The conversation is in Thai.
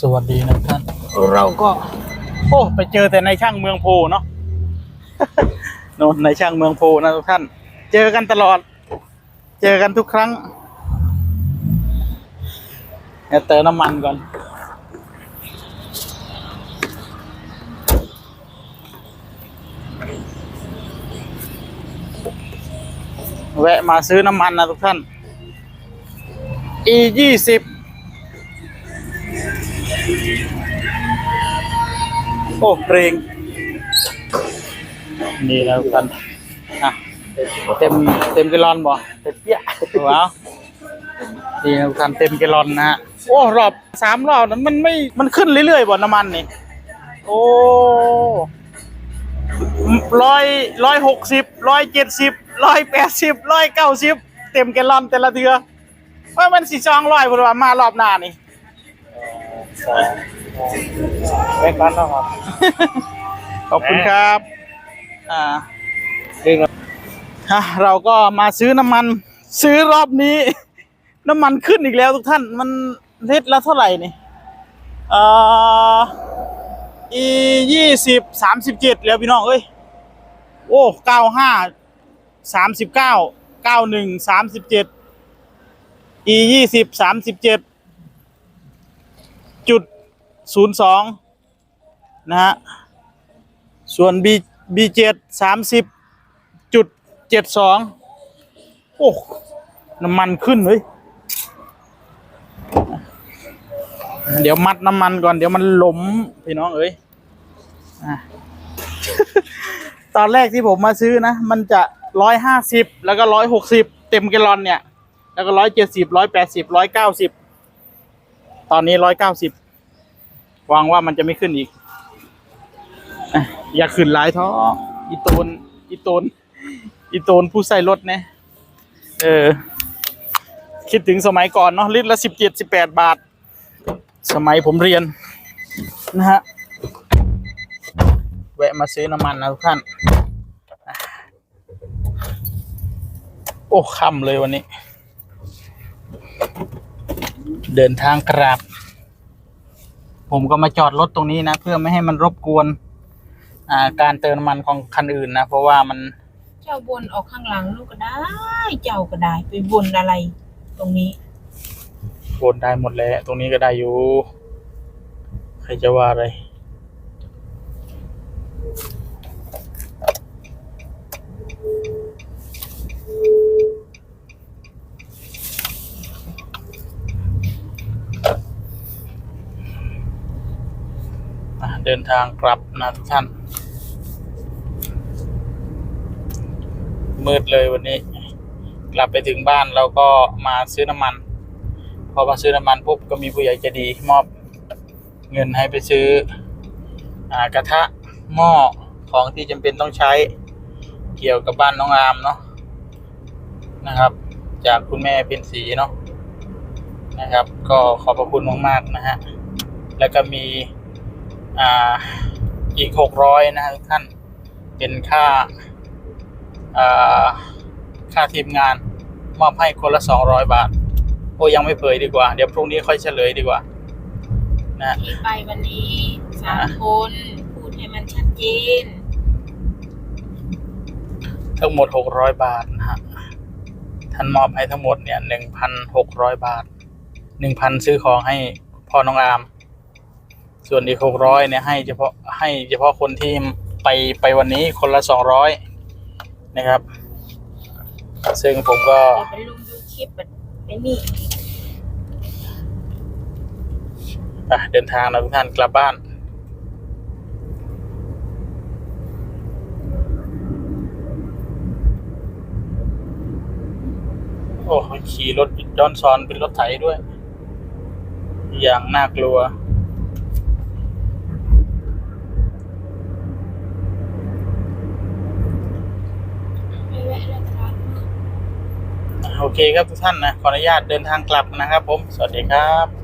สวัสดีนะท่าน เราก็ โอ้ไปเจอแต่ในช่างเมืองโพเนาะโน่นในช่างเมืองโพนะทุกท่าน เจอกันตลอด เจอกันทุกครั้งเดี๋ยวเติมน้ำมันก่อน แวะมาซื้อน้ำมันนะทุกท่าน e ยี่สิบ โอ้เกรงนี่นะทุกท่านอะเต็มเต็มกลลอนบ่เต็มเปี้ยว้าวนี่นะทุกท่านเต็มกลลอนนะฮะโอ้รอบสามรอบนั้นมันไม่มันขึ้นเรื่อยๆบ่น้ำมันนี่โอ้ร้อยร้อยหกสิบร้อยเจ็ดสิบร้อยแปดสิบร้อยเก้าสิบเต็มแกลลอนแต่ละเทือว่ามันสี่สองร้อยพอดีว่ามารอบหน้านี่ แม่กันนะครับขอบคุณครับอ่าดึงฮะเราก็มาซื้อน้ำมัน ซื้อรอบนี้ น้ำมันขึ้นอีกแล้วทุกท่านมันลิตรละเท่าไหร่นี่เอ่ออียี่สิบสามสิบเจ็ดแล้วพี่น้องเอ้ยโอ้เก้าห้าสามสิบเก้าเก้าหนึ่งสามสิบเจ็ดอียี่สิบสามสิบเจ็ด จุดศูนย์สองนะฮะ ส่วน B B7 สามสิบจุดเจ็ดสองโอ้ น้ำมันขึ้นเฮ้ย เดี๋ยวมัดน้ำมันก่อน เดี๋ยวมันหลมพี่น้องเอ้ยอตอนแรกที่ผมมาซื้อนะ มันจะร้อยห้าสิบแล้วก็ร้อยหกสิบเต็มแกลลอนเนี่ย แล้วก็ร้อยเจ็ดสิบร้อยแปดสิบร้อยเก้าสิบ ตอนนี้ร้อยเก้าสิบหวังว่ามันจะไม่ขึ้นอีก อย่าขึ้นหลายท้ออีโตนอีโตนอีโตนผู้ใส่รถเนี่ยเออ คิดถึงสมัยก่อนเนาะลิตรละสิบเจ็ดสิบแปดบาท สมัยผมเรียน นะฮะ แวะมาซื้อน้ำมันนะทุกท่าน โอ้ค่ำเลยวันนี้ เดินทางกราบ ผมก็มาจอดรถตรงนี้นะ เพื่อไม่ให้มันรบกวน อ่า การเติมน้ำมันของคันอื่นนะ เพราะว่ามันเจ้าบนออกข้างหลังลูกก็ได้ เจ้าก็ได้ไปบนอะไร ตรงนี้โวนได้หมดแล้ว ตรงนี้ก็ได้อยู่ ใครจะว่าอะไร ดินทางกลับนะทุกท่าน มืดเลยวันนี้ กลับไปถึงบ้านเราก็มาซื้อน้ำมัน พอมาซื้อน้ำมันปุ๊บก็มีผู้ใหญ่ใจะดีมอบเงินให้ไปซื้ออกระทะหม้อของที่จำเป็นต้องใช้เกี่ยวกับบ้านน้องอามเนาะนะครับ จากคุณแม่เป็นสีเนาะนะครับ ก็ขอบพระคุณมากๆนะฮะแล้วก็มี อ่าอีกหกร้อยนะฮะทุกท่านเป็นค่าอ่าค่าทีมงานมอบให้คนละสองร้อยบาท โอ้ยังไม่เผยดีกว่า เดี๋ยวพรุ่งนี้ค่อยเฉลยดีกว่า นะที่ไปวันนี้สามคนพูดให้มันชัดเจนทั้งหมดหกร้อยบาทนะฮะท่านมอบให้ทั้งหมดเนี่ยหนึ่งพันหกร้อยบาทหนึ่งพันซื้อของให้พ่อน้องอาม ส่วนอีกหกร้อยเนี่ยให้เฉพาะให้เฉพาะคนที่ไปไปวันนี้คนละสองร้อยนะครับ ซึ่งผมก็เดี๋ยวไปลงดูคลิปแบบไอ้นี่อะเดินทางนะทุกท่านกลับบ้าน โอ้ขี่รถย้อนซอนเป็นรถไถด้วย อย่างน่ากลัว ไม่แวะแล้วครับ โอเคครับทุกท่านนะขออนุญาตเดินทางกลับนะครับผม สวัสดีครับ